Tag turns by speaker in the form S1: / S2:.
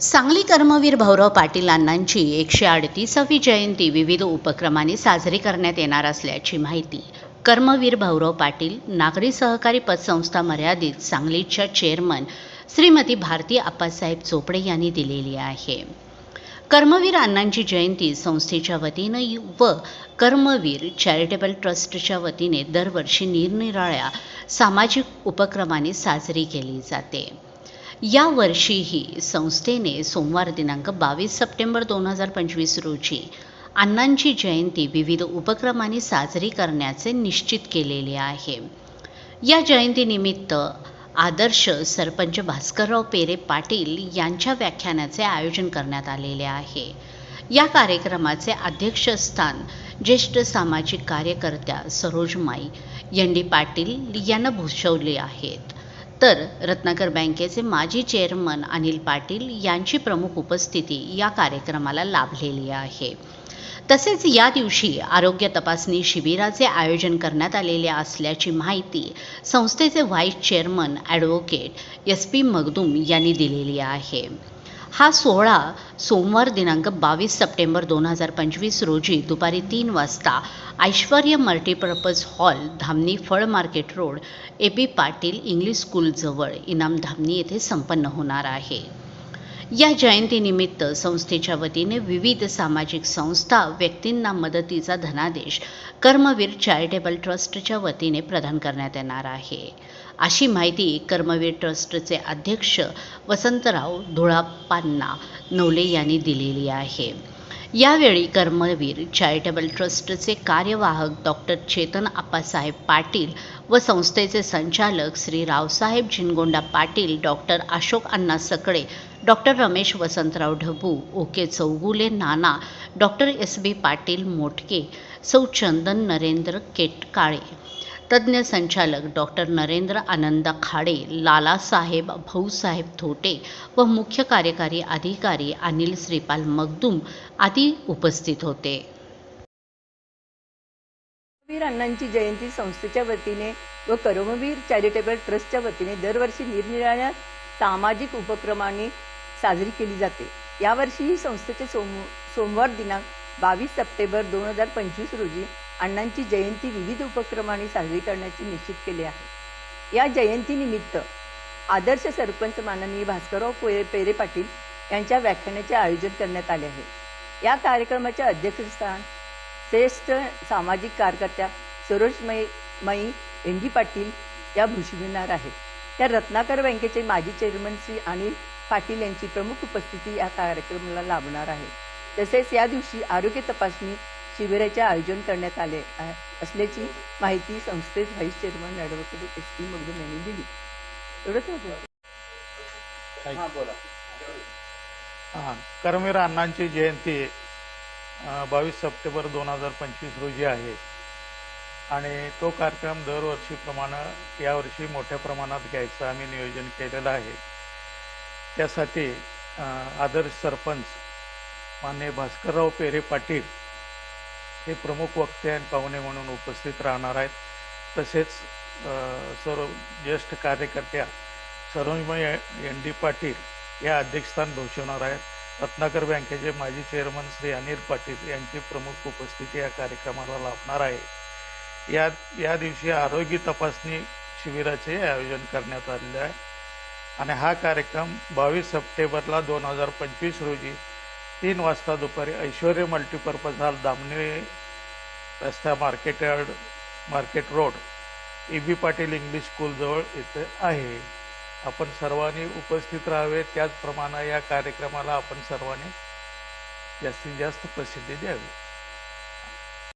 S1: सांगली कर्मवीर भाऊराव पाटील अण्णांची एकशे अडतीसावी जयंती विविध उपक्रमांनी साजरी करण्यात येणार असल्याची माहिती कर्मवीर भाऊराव पाटील नागरी सहकारी पतसंस्था मर्यादित सांगलीच्या चेअरमन श्रीमती भारती आप्पासाहेब चोपडे यांनी दिलेली आहे. कर्मवीर अण्णांची जयंती संस्थेच्या वतीनं व कर्मवीर चॅरिटेबल ट्रस्टच्या वतीने दरवर्षी निरनिराळ्या सामाजिक उपक्रमाने साजरी केली जाते. यावर्षीही संस्थेने सोमवार दिनांक बावीस सप्टेंबर दोन हजार पंचवीस रोजी अण्णांची जयंती विविध उपक्रमांनी साजरी करण्याचे निश्चित केलेले आहे. या जयंतीनिमित्त आदर्श सरपंच भास्करराव पेरे पाटील यांच्या व्याख्यानाचे आयोजन करण्यात आलेले आहे. या कार्यक्रमाचे अध्यक्षस्थान ज्येष्ठ सामाजिक कार्यकर्त्या सरोजमाई यंडी पाटील यांना भूषवले आहेत. तर रत्नाकर बँकेचे माजी चेअरमन अनिल पाटील यांची प्रमुख उपस्थिती या कार्यक्रमाला लाभलेली आहे. तसेच या दिवशी आरोग्य तपासणी शिबिराचे आयोजन करण्यात आलेले असल्याची माहिती संस्थेचे vice chairman advocate S P Magdum यांनी दिलेली आहे. हा सोहळा सोमवार दिनांक बावीस सप्टेंबर दोन हजार पंचवीस रोजी दुपारी तीन वाजता ऐश्वर्य मल्टीपर्पज हॉल धामणी फळ market road A P Patil English स्कूलजवळ Inam Dhamani येथे संपन्न होणार आहे. या जयंतीनिमित्त संस्थेच्या वतीने विविध सामाजिक संस्था व्यक्तींना मदतीचा धनादेश कर्मवीर चॅरिटेबल ट्रस्टच्या वतीने प्रदान करण्यात येणार आहे. अशी माहिती कर्मवीर ट्रस्टचे अध्यक्ष वसंतराव धुळापान्ना नवले यांनी दिलेली आहे. यावेळी कर्मवीर चॅरिटेबल ट्रस्टचे कार्यवाहक डॉक्टर चेतन आप्पासाहेब पाटील व संस्थेचे संचालक Shri Raosaheb झिनगोंडा Patil doctor Ashok Anna Sakale doctor Ramesh Vasantrao Dhabu okay Chougule Nana doctor S B Patil Motke सौ चंदन नरेंद्र केटकाळे. तज्ज्ञ संचालक डॉक्टर नरेंद्र आनंद खाडे लालासाहेब भाऊसाहेब थोटे व मुख्य कार्यकारी अधिकारी अनिल श्रीपाल मगदूम आदी उपस्थित होते.
S2: कर्मवीर अण्णांची जयंती संस्थेच्या वतीने व कर्मवीर चॅरिटेबल ट्रस्टच्या वतीने दरवर्षी निरनिराळ्या सामाजिक उपक्रमांनी साजरी केली जाते. यावर्षी ही संस्थेचे सोम सोमवार दिनांक बावीस सप्टेंबर दोन हजार पंचवीस रोजी अण्णांची जयंती विविध उपक्रमांनी साजरी करण्याचे निश्चित केले आहे. या जयंतीनिमित्त आदर्श सरपंच माननीय भास्करराव पोये पेरे पाटील यांच्या व्याख्यानाचे आयोजन करण्यात आले आहे. या कार्यक्रमाचे अध्यक्षस्थान श्रेष्ठ सामाजिक कार्यकर्त्या सरोजमयी मयी एन पाटील या भूषविणार आहेत त्या रत्नाकर बँकेचे माजी चेअरमन श्री अनिल पाटील यांची प्रमुख उपस्थिती या कार्यक्रमाला लाभणार आहे. तसेच या दिवशी आरोग्य तपासणी शिबिराचे आयोजन करण्यात आले असल्याची माहिती संस्थेत vice chairman advocate S P Magdum यांनी दिली. एवढंच होतं
S3: हां बोला. हां कर्मवीर अण्णांची जयंती बावीस सप्टेंबर दोन हजार पंचवीस रोजी आहे. आणि तो कार्यक्रम दरवर्षीप्रमाणे यावर्षी मोठ्या प्रमाणात घ्यायचं आम्ही नियोजन केलेलं आहे. त्यासाठी आदर्श सरपंच मान्य भास्करराव पेरे पाटील हे प्रमुख वक्ते आणि पाहुणे म्हणून उपस्थित राहणार आहेत. तसेच सर्व ज्येष्ठ कार्यकर्त्या सरोजमय एन डी पाटील या अध्यक्षस्थान भूषवणार आहेत. रत्नाकर बँकेचे माजी चेअरमन श्री अनिल पाटील यांची प्रमुख उपस्थिती या कार्यक्रमाला लाभणार आहे. या या दिवशी आरोग्य तपासणी शिबिराचे आयोजन करण्यात आलेले आहे. आणि हा कार्यक्रम बावीस सप्टेंबरला दोन हजार पंचवीस रोजी तीन वाजता दुपारी ऐश्वर्य मल्टीपर्पज हॉल दामणे रस्ता market yard market road A B Patil English स्कूलजवळ इथे आहे. आपण सर्वांनी उपस्थित राहावे त्याचप्रमाणे या कार्यक्रमाला आपण सर्वांनी जास्तीत जास्त प्रसिद्धी द्यावी.